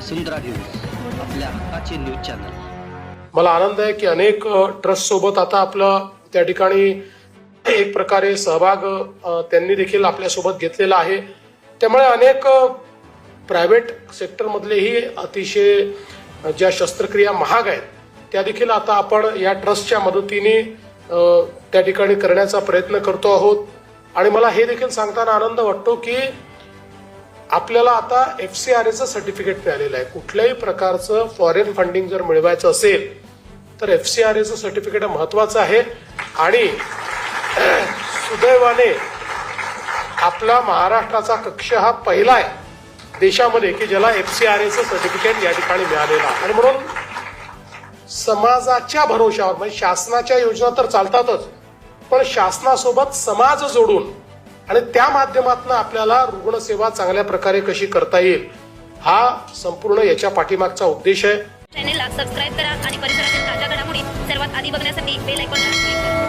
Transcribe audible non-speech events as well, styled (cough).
वसुंधरा news आपल्या हक्काचे news channel. मला आनंद आहे की अनेक ट्रस्ट सोबत आता आपलं त्या ठिकाणी एक प्रकारे सहभाग त्यांनी देखील आपल्यासोबत घेतलेला आहे. त्यामुळे अनेक प्रायव्हेट सेक्टरमधलेही अतिशय ज्या शस्त्रक्रिया महाग आहेत त्या देखील आता आपण या ट्रस्टच्या मदतीने त्या ठिकाणी करण्याचा प्रयत्न करतो आहोत. आणि मला हे देखील सांगताना आनंद वाटतो की आपल्याला आता एफ सी आर एचं सर्टिफिकेट मिळालेलं आहे. कुठल्याही प्रकारचं फॉरेन फंडिंग जर मिळवायचं असेल तर एफ सी आर एचं सर्टिफिकेट महत्वाचं आहे. आणि (clears throat) सुदैवाने आपला महाराष्ट्राचा कक्ष हा पहिला आहे. देशामध्ये की ज्याला एफ सी आर एचं सर्टिफिकेट या ठिकाणी मिळालेलं आहे. आणि म्हणून समाजाच्या भरोशावर म्हणजे शासनाच्या योजना तर चालतातच पण शासनासोबत समाज जोडून आणि त्या माध्यमातून आपल्याला रुग्णसेवा चांगल्या प्रकारे कशी करता येईल हा संपूर्ण याच्या पाठीमागचा उद्देश आहे. चॅनेलला सबस्क्राईब करा आणि परिसरातील ताज्या घडामोडी सर्वात आधी बघण्यासाठी बेल आयकॉनला